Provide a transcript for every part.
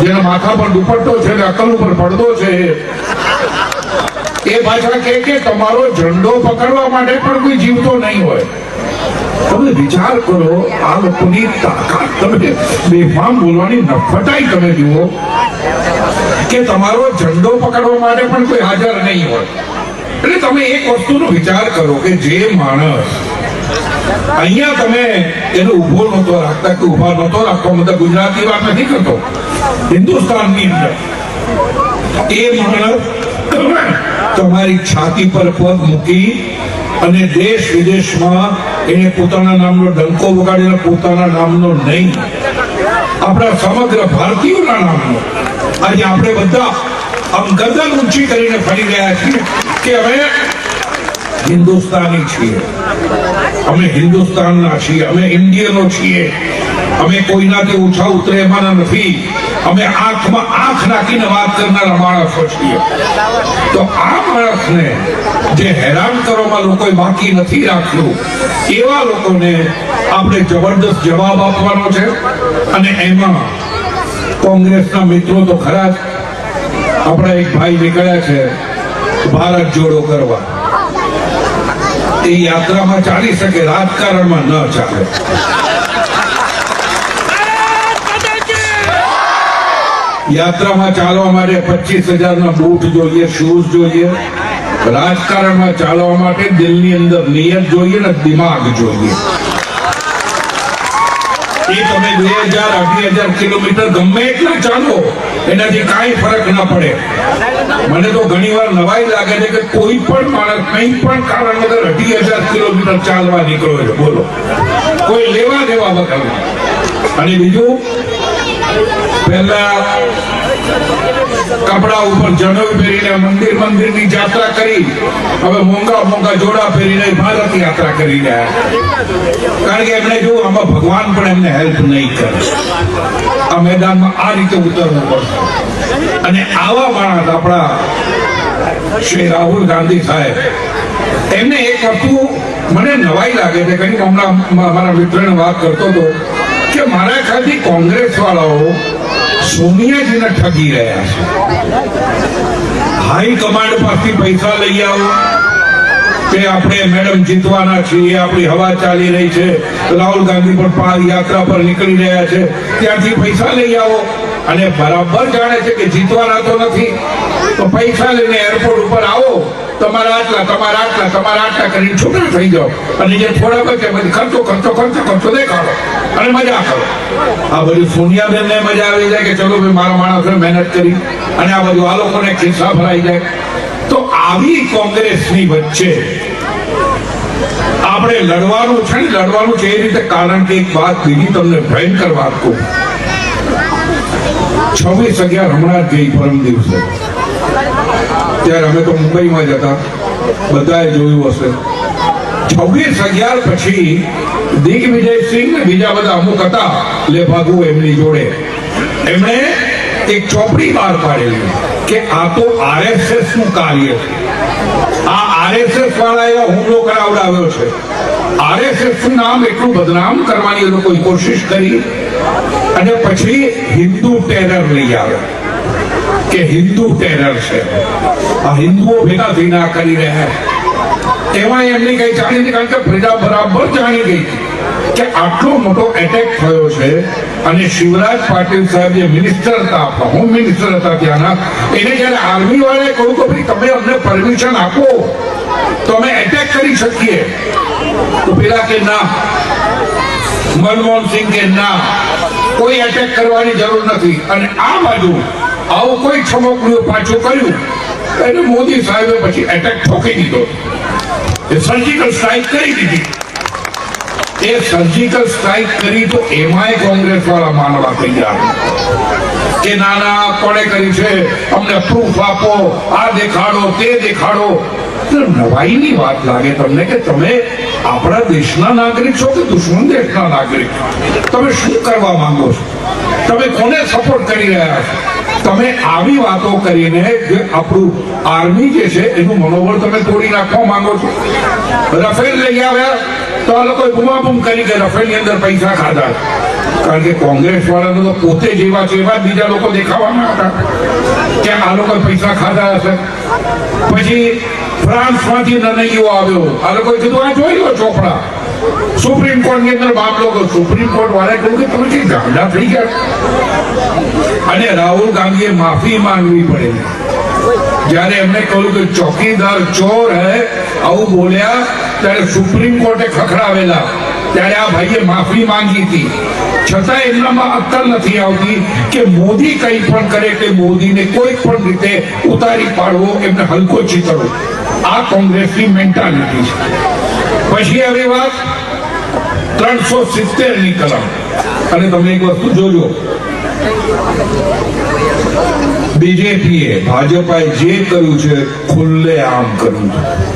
જેના માથા પર દુપટ્ટો છે ને અકલ ઉપર પડદો છે. એ પાછા કે કે તમારો ઝંડો પકડવા માટે પણ કોઈ જીવતો નહીં હોય. તમે વિચાર કરો, આ લોકોની તાકાત તમે બેફામ બોલવાની નફટાઈ તમે જુઓ કે તમારો ઝંડો પકડવા માટે પણ કોઈ હાજર નહીં હોય. એટલે તમે એક વસ્તુનો વિચાર કરો કે જે માણસ અહીંયા તમે એને ઊભો નહોતો રાખતા કે ઊભા નહોતો રાખતો મતલબ ગુજરાતી વાત નથી કરતો. હિન્દુસ્તાનની અંદર. એ માણસ તમારી છાતી પર પગ મૂકી અને દેશ વિદેશમાં એને પોતાના નામનો ડંકો વગાડીને પોતાના નામનો નહીં. આપણા સમગ્ર ભારતીયોના નામનો. આજે આપણે બધા આમ ઊંચી કરીને ફરી રહ્યા છીએ કે અમે હિન્દુસ્તાની છીએ અમે હિન્દુસ્તાનના છીએ અમે ઇન્ડિયનો છીએ અમે કોઈનાથી ઓછા ઉતરે એમાંના નથી અમે આંખમાં આંખ નાખીને વાત કરનારા માણસો છીએ તો આ માણસને જે હેરાન કરવામાં લોકોએ બાકી નથી રાખ્યું એવા લોકોને આપણે જબરદસ્ત જવાબ આપવાનો છે અને એમાં કોંગ્રેસના મિત્રો તો ખરા જ આપણા એક ભાઈ નીકળ્યા છે ભારત જોડો કરવા એ યાત્રામાં ચાલી શકે, રાજકારણમાં ન ચાલે. યાત્રામાં ચાલવા માટે પચીસ હજારના બૂટ જોઈએ શૂઝ જોઈએ. રાજકારણમાં ચાલવા માટે દિલની અંદર નિયત જોઈએ ને દિમાગ જોઈએ. તમે બે હજાર, અઢી હજાર કિલોમીટર ગમે એટલા ચાલો, એનાથી કાંઈ ફરક ના પડે. મને તો ઘણી વાર નવાઈ લાગે છે કે કોઈ પણ માણસ કંઈ પણ કારણ વગર અઢી હજાર કિલોમીટર ચાલવા નીકળ્યો છે બોલો. કોઈ લેવા દેવા વગર અને બીજું, પહેલા કપડા ઉપર જનોઈ પહેરીને મંદિર મંદિરની યાત્રા કરી. હવે મોંઘા મોંઘા જોડા પહેરીને ભારત યાત્રા કરી રહ્યા કારણ કે એમને જો આમાં ભગવાન પણ એમને હેલ્પ નહીં કરે. આ મેદાનમાં આ રીતે ઉતરવું પડશે. અને આવા માણસ આપણા શ્રી રાહુલ ગાંધી સાહેબ, એમને એક વસ્તુ મને નવાઈ લાગે છે. કંઈક હમણાં મારા મિત્રને વાત કરતો હતો કે મારા ખ્યાલથી કોંગ્રેસ વાળાઓ સોનિયાજીને ઠગી રહ્યા છે. હાઈ કમાન્ડ પાસેથી પૈસા લઈ આવો. કે આપણે મેડમ જીતવાના છીએ આપણી હવા ચાલી રહી છે. રાહુલ ગાંધી પણ યાત્રા પર નીકળી રહ્યા છે. ત્યાંથી પૈસા લઈ આવો. અને બરાબર જાણે છે કે જીતવાના તો નથી. તો પૈસા લઈને એરપોર્ટ ઉપર આવો. તમારા આટલા તમારા આટલા તમારા આટલા કરીને છૂટા થઈ જાઓ. અને જે થોડા બચે પછી ખર્ચો ખર્ચો ખર્ચો ખર્ચો દેખાડો. અને મજા કરો. આ બધું સોનિયાબેનને મજા આવી જાય કે ચલો ભાઈ, મારા માણસે મહેનત કરી. અને આ બધું આ લોકોને ખિસ્સા ભરાઈ જાય. તો આવી કોંગ્રેસની વચ્ચે આપણે લડવાનું છે લડવાનું છે એ રીતે કારણ કે એક વાત બીજી તમને ભયંકર વાત કહું. છવ્વીસ અગિયાર હમણાં જ ગઈ પરમ દિવસે. ત્યારે અમે તો મુંબઈમાં જ હતા. બધાએ જોયું હશે. છવ્વીસ અગિયાર પછી દિગ્વિજયસિંહ બીજા બધા અમુક હતા, લેભાગુ એમની જોડે. એમણે એક ચોપડી બહાર પાડેલી કે આ તો આરએસએસનું કાર્ય છે. આ આરએસએસ વાળાએ હુમલો કરાવડાવ્યો છે. આરએસએસનું નામ એટલું બદનામ કરવાની એ લોકોએ કોશિશ કરી? અને પછી હિન્દુ ટેરર લઈ આવ્યો કે હિન્દુ ટેરર છે. આ હિન્દુઓ ભેગા થઈને કરી રહ્યા. એમાં એમની કઈ જાણી કારણ કે પ્રજા બરાબર જાણી ગઈ. કે આટલો મોટો એટેક થયો છે અને શિવરાજ પાટીલ સાહેબ જે મિનિસ્ટર હતા હોમ મિનિસ્ટર હતા ત્યાંના. એને જ્યારે આર્મી વાળાએ કહ્યું કે ભાઈ તમે અમને પરમિશન આપો, તો અમે એટેક કરી શકીએ. તો પેલા કે ના. મનમોહન સિંહ કે ના. કોઈ એટેક કરવાની જરૂર નથી. અને આ બાજુ આવું કોઈ છમકડું પાછું કર્યું એટલે મોદી સાહેબે પછી એટેક ઠોકી દીધો. એ સર્જિકલ સ્ટ્રાઇક કરી દીધી. એ સર્જિકલ સ્ટ્રાઇક કરી તો એમાંય કોંગ્રેસ વાળા માનવા તૈયાર કે ના ના, કોણે કરી છે? અમને પ્રૂફ આપો, આ દેખાડો, તે દેખાડો. નવાઈની વાત લાગે તમને કે તમે આપણા દેશના નાગરિક છો કે દુશ્મન દેશના નાગરિક? તમે શું કરવા માંગો છો? તમે કોને સપોર્ટ કરી રહ્યા છો? તમે આવી વાતો કરીને જે આપણું આર્મી જે છે, એનું મનોબળ તમે તોડી નાખવા માંગો છો? રફેલ લઈ આવ્યા. તો આ લોકો બુમાબુમ કરી કે રફેલની અંદર પૈસા ખાધા. કારણ કે કોંગ્રેસ વાળાનો તો પોતે જેવા છે એવા બીજા લોકો દેખાવાના હતા કે આ લોકો પૈસા ખાધા હશે. પછી ફ્રાન્સમાંથી નનૈયો આવ્યો. આ લોકોએ કીધું, આ જોઈ લો ચોપડા. સુપ્રીમ કોર્ટની અંદર મામલો ગયો સુપ્રીમ કોર્ટ વાળાએ કહ્યું કે તમે કઈ ગાંડા થઈ ગયા અને રાહુલ ગાંધીએ માફી માંગવી પડે. જયારે એમને કહ્યું કે ચોકીદાર ચોર હે, આવું બોલ્યા, ત્યારે સુપ્રીમ કોર્ટે ખખડાવેલા. ત્યારે આ ભાઈએ માફી માંગી હતી. છતાં એમનામાં અક્કલ નથી આવતી કે મોદી કંઈ પણ કરે કે મોદીને કોઈ પણ રીતે ઉતારી પાડવો, એમને હલકો ચીતરવો આ કોંગ્રેસની મેન્ટાલિટી છે. પછી આવી વાત ત્રણસો સિત્તેરની કલમ. અને તમે એક વસ્તુ જોજો. બીજેપીએ ભાજપાએ જે કર્યું છે, ખુલ્લે આમ કર્યું છે.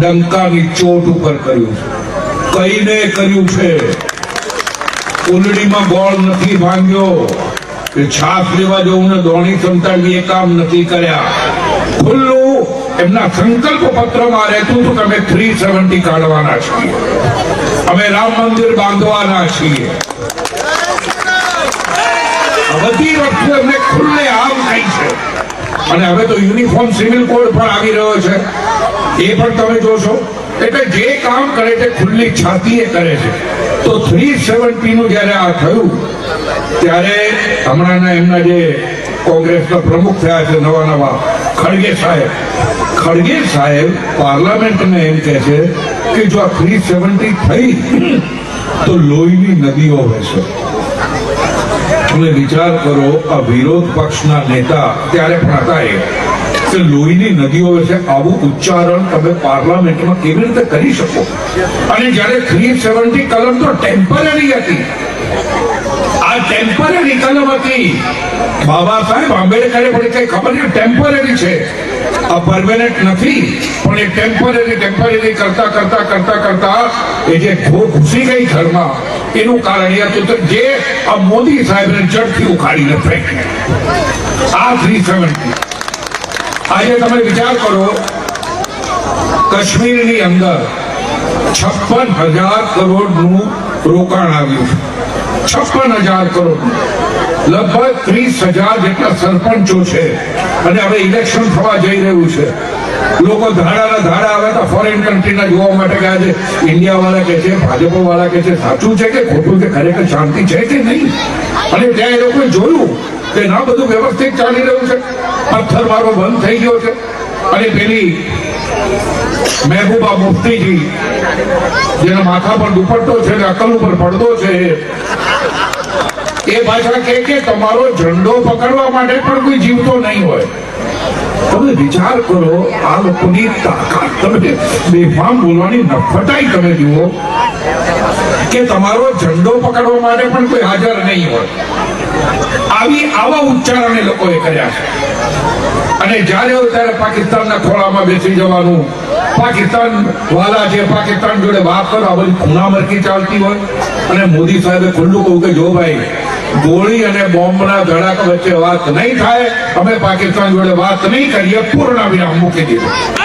ડંકાની ચોટ ઉપર કર્યું છે. કઈને કર્યું છે. કુંડળીમાં ગોળ નથી ભાંગ્યો. છાપ લેવા જવું ને દોણી સંતાડવી એ કામ નથી કર્યા. એમના સંકલ્પ પત્રમાં રહેતું હતું કે થ્રી સેવન્ટી કાઢવાના છીએ. અમે રામ મંદિર બાંધવાના છીએ. બધી વસ્તુ એમને ખુલ્લે આમ કહી છે. અને હવે તો યુનિફોર્મ સિવિલ કોડ પણ આવી રહ્યો છે. એ પણ તમે જોશો. એટલે જે કામ કરે છે, ખુલ્લી છાતીએ કરે છે. તો થ્રી સેવન્ટી નું જયારે આ થયું, ત્યારે હમણાંના એમના જે કોંગ્રેસના પ્રમુખ થયા છે, નવા નવા, ખડગે સાહેબ. ખડગે સાહેબ પાર્લામેન્ટને એમ કહે છે કે જો આ થ્રી સેવન્ટી થઈ, તો લોહીની નદીઓ વહેશે તમે વિચાર કરો, આ વિરોધ પક્ષના નેતા ત્યારે પણ હતા એ કે લોહીની નદીઓ વિશે આવું ઉચ્ચારણ તમે પાર્લામેન્ટમાં કેવી રીતે કરી શકો? અને જ્યારે થ્રી સેવન્ટી કલમ તો ટેમ્પરરી હતી. આ ટેમ્પરરી કલમ હતી બાબા સાહેબ આંબેડકરે પણ કઈ ખબર નહીં ટેમ્પરરી છે. આ પરમેનન્ટ નથી, પણ એ ટેમ્પરરી ટેમ્પરરી કરતા કરતા કરતા કરતા એ જે ઘો- ઘૂસી ગઈ ઘરમાં, એનું કારણ એ હતું જે આ મોદી સાહેબને જડથી ઉખાડીને ફેંકે આ થ્રી સેવન્ટી આજે તમે વિચાર કરો, કાશ્મીરની અંદર છપ્પન હજાર કરોડનું રોકાણ આવ્યું છે. છપ્પન હજાર કરોડ લગભગ ત્રીસ હજાર જેટલા સરપંચો છે અને હવે ઇલેક્શન થવા જઈ રહ્યું છે. લોકો ધાડાના ધાડા આવે તો ફોરેન કન્ટ્રીના જોવા માટે ગયા છે. ઇન્ડિયા વાળા કે છે, ભાજપો વાળા કે છે, સાચું છે કે ખોટું કે ખરેખર શાંતિ છે કે નહીં? અને ત્યાં એ લોકોએ જોયું કે ના, બધું વ્યવસ્થિત ચાલી રહ્યું છે. પથ્થરમારો બંધ થઈ ગયો છે. અને પેલી મહેબૂબા મુફ્તીજી, જેના માથા પર દુપટ્ટો છે ને અકલ ઉપર પડદો છે એ પાછા કે કે તમારો ઝંડો પકડવા માટે પણ કોઈ જીવતો નહીં હોય. તમે વિચાર કરો, આ લોકોની તાકાત, તમે બેફામ બોલવાની નફટાઈ તમે જુઓ કે તમારો ઝંડો પકડવા માટે પણ કોઈ હાજર નહીં હોય. આવી આવા ઉચ્ચારણ એ લોકોએ કર્યા છે. અને જ્યારે હોય ત્યારે પાકિસ્તાનના ખોળામાં બેસી જવાનું, પાકિસ્તાન વાલા છે પાકિસ્તાન જોડે વાત કરો, આ બધી ખૂણામરકી ચાલતી હોય. અને મોદી સાહેબે ખુલ્લું કહ્યું કે જો ભાઈ ગોળી અને બોમ્બના ધડાક વચ્ચે વાત નહીં થાય. અમે પાકિસ્તાન જોડે વાત નહીં કરીએ. પૂર્ણ વિરામ મૂકી દીધું.